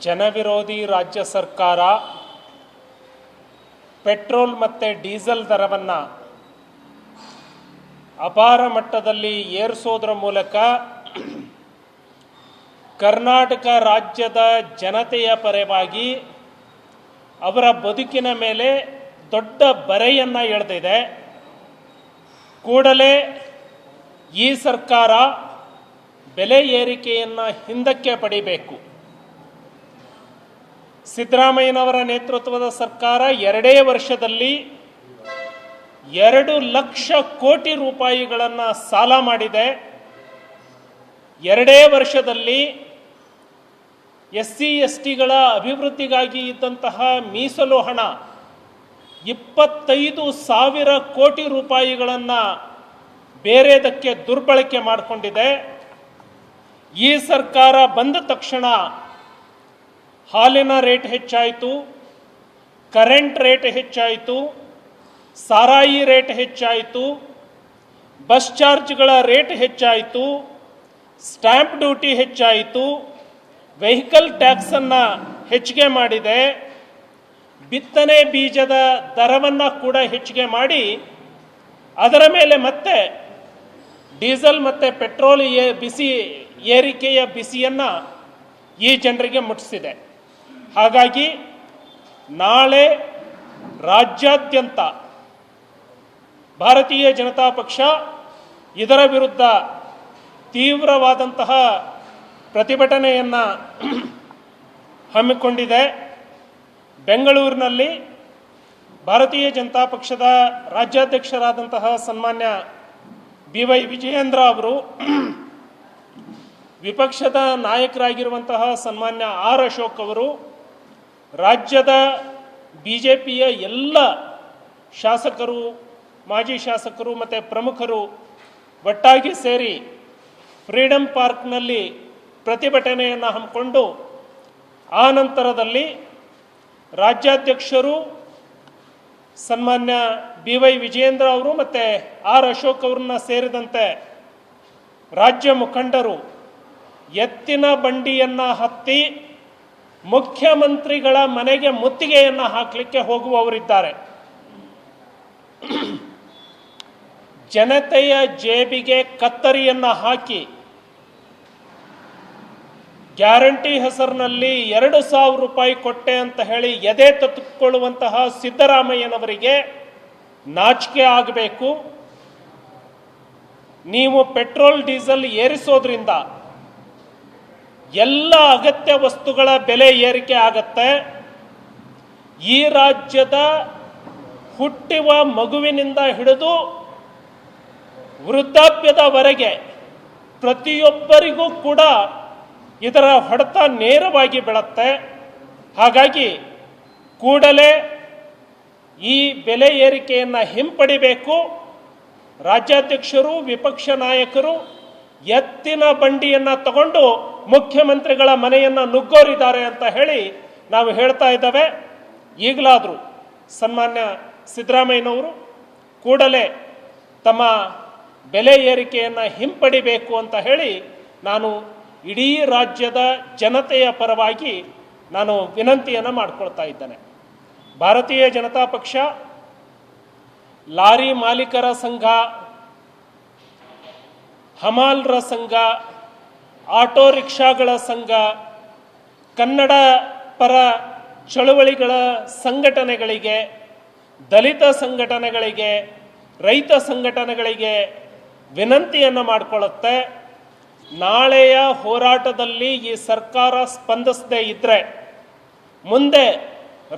ಜನವಿರೋಧಿ ರಾಜ್ಯ ಸರ್ಕಾರ ಪೆಟ್ರೋಲ್ ಮತ್ತು ಡೀಸೆಲ್ ದರವನ್ನು ಅಪಾರ ಮಟ್ಟದಲ್ಲಿ ಏರಿಸೋದ್ರ ಮೂಲಕ ಕರ್ನಾಟಕ ರಾಜ್ಯದ ಜನತೆಯ ಪರವಾಗಿ ಅವರ ಬದುಕಿನ ಮೇಲೆ ದೊಡ್ಡ ಬರೆಯನ್ನು ಎಳೆದಿದೆ. ಕೂಡಲೇ ಈ ಸರ್ಕಾರ ಬೆಲೆ ಏರಿಕೆಯನ್ನು ಹಿಂದಕ್ಕೆ ಪಡಿಬೇಕು. ಸಿದ್ದರಾಮಯ್ಯನವರ ನೇತೃತ್ವದ ಸರ್ಕಾರ ಎರಡೇ ವರ್ಷದಲ್ಲಿ ಎರಡು ಲಕ್ಷ ಕೋಟಿ ರೂಪಾಯಿಗಳನ್ನು ಸಾಲ ಮಾಡಿದೆ. ಎರಡೇ ವರ್ಷದಲ್ಲಿ ಎಸ್ ಸಿ ಎಸ್ ಟಿಗಳ ಅಭಿವೃದ್ಧಿಗಾಗಿ ಇದ್ದಂತಹ ಮೀಸಲು ಹಣ ಇಪ್ಪತ್ತೈದು ಸಾವಿರ ಕೋಟಿ ರೂಪಾಯಿಗಳನ್ನು ಬೇರೆದಕ್ಕೆ ದುರ್ಬಳಕೆ ಮಾಡಿಕೊಂಡಿದೆ. ಈ ಸರ್ಕಾರ ಬಂದ ತಕ್ಷಣ ಹಾಲಿನ ರೇಟ್ ಹೆಚ್ಚಾಯಿತು, ಕರೆಂಟ್ ರೇಟ್ ಹೆಚ್ಚಾಯಿತು, ಸಾರಾಯಿ ರೇಟ್ ಹೆಚ್ಚಾಯಿತು, ಬಸ್ ಚಾರ್ಜ್ಗಳ ರೇಟ್ ಹೆಚ್ಚಾಯಿತು ಸ್ಟ್ಯಾಂಪ್ ಡ್ಯೂಟಿ ಹೆಚ್ಚಾಯಿತು, ವೆಹಿಕಲ್ ಟ್ಯಾಕ್ಸನ್ನು ಹೆಚ್ಚಿಗೆ ಮಾಡಿದೆ, ಬಿತ್ತನೆ ಬೀಜದ ದರವನ್ನು ಕೂಡ ಹೆಚ್ಚಿಗೆ ಮಾಡಿ, ಅದರ ಮೇಲೆ ಮತ್ತೆ ಡೀಸೆಲ್ ಮತ್ತು ಪೆಟ್ರೋಲ್ ಬಿಸಿ ಏರಿಕೆಯ ಬಿಸಿಯನ್ನು ಈ ಜನರಿಗೆ ಮುಟ್ಟಿಸಿದೆ. ಹಾಗಾಗಿ ನಾಳೆ ರಾಜ್ಯಾದ್ಯಂತ ಭಾರತೀಯ ಜನತಾ ಪಕ್ಷ ಇದರ ವಿರುದ್ಧ ತೀವ್ರವಾದಂತಹ ಪ್ರತಿಭಟನೆಯನ್ನು ಹಮ್ಮಿಕೊಂಡಿದೆ. ಬೆಂಗಳೂರಿನಲ್ಲಿ ಭಾರತೀಯ ಜನತಾ ಪಕ್ಷದ ರಾಜ್ಯಾಧ್ಯಕ್ಷರಾದಂತಹ ಸನ್ಮಾನ್ಯ ಬಿ ವೈ ವಿಜಯೇಂದ್ರ ಅವರು ವಿಪಕ್ಷದ ನಾಯಕರಾಗಿರುವಂತಹ ಸನ್ಮಾನ್ಯ ಆರ್ ಅಶೋಕ್ ಅವರು ರಾಜ್ಯದ ಬಿ ಜೆ ಪಿಯ ಎಲ್ಲ ಶಾಸಕರು, ಮಾಜಿ ಶಾಸಕರು ಮತ್ತು ಪ್ರಮುಖರು ಒಟ್ಟಾಗಿ ಸೇರಿ ಫ್ರೀಡಂ ಪಾರ್ಕ್ನಲ್ಲಿ ಪ್ರತಿಭಟನೆಯನ್ನು ಹಮ್ಮಿಕೊಂಡು, ಆ ನಂತರದಲ್ಲಿ ರಾಜ್ಯಾಧ್ಯಕ್ಷರು ಸನ್ಮಾನ್ಯ ಬಿ ವೈ ವಿಜಯೇಂದ್ರ ಅವರು ಮತ್ತು ಆರ್ ಅಶೋಕ್ ಅವ್ರನ್ನ ಸೇರಿದಂತೆ ರಾಜ್ಯ ಮುಖಂಡರು ಎತ್ತಿನ ಬಂಡಿಯನ್ನು ಹತ್ತಿ ಮುಖ್ಯಮಂತ್ರಿಗಳ ಮನೆಗೆ ಮುತ್ತಿಗೆಯನ್ನು ಹಾಕಲಿಕ್ಕೆ ಹೋಗುವವರಿದ್ದಾರೆ. ಜನತೆಯ ಜೇಬಿಗೆ ಕತ್ತರಿಯನ್ನು ಹಾಕಿ ಗ್ಯಾರಂಟಿ ಹೆಸರಿನಲ್ಲಿ ಎರಡು ಸಾವಿರ ರೂಪಾಯಿ ಕೊಟ್ಟೆ ಅಂತ ಹೇಳಿ ಎದೆ ತತ್ತುಕೊಳ್ಳುವಂತಹ ಸಿದ್ದರಾಮಯ್ಯನವರಿಗೆ ನಾಚಿಕೆ ಆಗಬೇಕು. ನೀವು ಪೆಟ್ರೋಲ್ ಡೀಸೆಲ್ ಏರಿಸೋದ್ರಿಂದ ಎಲ್ಲ ಅಗತ್ಯ ವಸ್ತುಗಳ ಬೆಲೆ ಏರಿಕೆ ಆಗತ್ತೆ. ಈ ರಾಜ್ಯದ ಹುಟ್ಟುವ ಮಗುವಿನಿಂದ ಹಿಡಿದು ವೃದ್ಧಾಪ್ಯದವರೆಗೆ ಪ್ರತಿಯೊಬ್ಬರಿಗೂ ಕೂಡ ಇದರ ಹೊಡೆತ ನೇರವಾಗಿ ಬೀಳತ್ತೆ. ಹಾಗಾಗಿ ಕೂಡಲೇ ಈ ಬೆಲೆ ಏರಿಕೆಯನ್ನು ಹಿಂಪಡಿಬೇಕು. ರಾಜ್ಯಾಧ್ಯಕ್ಷರು, ವಿಪಕ್ಷ ನಾಯಕರು ಎತ್ತಿನ ಬಂಡಿಯನ್ನು ತಗೊಂಡು ಮುಖ್ಯಮಂತ್ರಿಗಳ ಮನೆಯನ್ನು ನುಗ್ಗೋರಿದ್ದಾರೆ ಅಂತ ಹೇಳಿ ನಾವು ಹೇಳ್ತಾ ಇದ್ದೇವೆ. ಈಗಲಾದರೂ ಸನ್ಮಾನ್ಯ ಸಿದ್ದರಾಮಯ್ಯನವರು ಕೂಡಲೇ ತಮ್ಮ ಬೆಲೆ ಏರಿಕೆಯನ್ನು ಹಿಂಪಡಿಬೇಕು ಅಂತ ಹೇಳಿ ನಾನು ಇಡೀ ರಾಜ್ಯದ ಜನತೆಯ ಪರವಾಗಿ ನಾನು ವಿನಂತಿಯನ್ನು ಮಾಡಿಕೊಳ್ತಾ ಇದ್ದೇನೆ. ಭಾರತೀಯ ಜನತಾ ಪಕ್ಷ ಲಾರಿ ಮಾಲೀಕರ ಸಂಘ ಹಮಾಲ್ರ ಸಂಘ, ಆಟೋ ರಿಕ್ಷಾಗಳ ಸಂಘ, ಕನ್ನಡ ಪರ ಚಳುವಳಿಗಳ ಸಂಘಟನೆಗಳಿಗೆ, ದಲಿತ ಸಂಘಟನೆಗಳಿಗೆ, ರೈತ ಸಂಘಟನೆಗಳಿಗೆ ವಿನಂತಿಯನ್ನು ಮಾಡಿಕೊಳ್ಳುತ್ತೆ. ನಾಳೆಯ ಹೋರಾಟದಲ್ಲಿ ಈ ಸರ್ಕಾರ ಸ್ಪಂದಿಸದೇ ಇದ್ದರೆ ಮುಂದೆ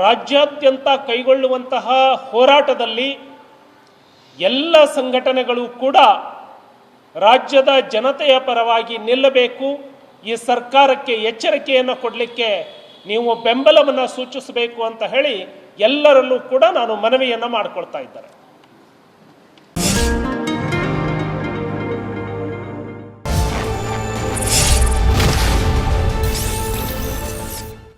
ರಾಜ್ಯಾದ್ಯಂತ ಕೈಗೊಳ್ಳುವಂತಹ ಹೋರಾಟದಲ್ಲಿ ಎಲ್ಲ ಸಂಘಟನೆಗಳು ಕೂಡ ರಾಜ್ಯದ ಜನತೆಯ ಪರವಾಗಿ ನಿಲ್ಲಬೇಕು. ಈ ಸರ್ಕಾರಕ್ಕೆ ಎಚ್ಚರಿಕೆಯನ್ನು ಕೊಡಲಿಕ್ಕೆ ನೀವು ಬೆಂಬಲವನ್ನು ಸೂಚಿಸಬೇಕು ಅಂತ ಹೇಳಿ ಎಲ್ಲರಲ್ಲೂ ಕೂಡ ನಾನು ಮನವಿಯನ್ನು ಮಾಡಿಕೊಳ್ತಾ ಇದ್ದಾರೆ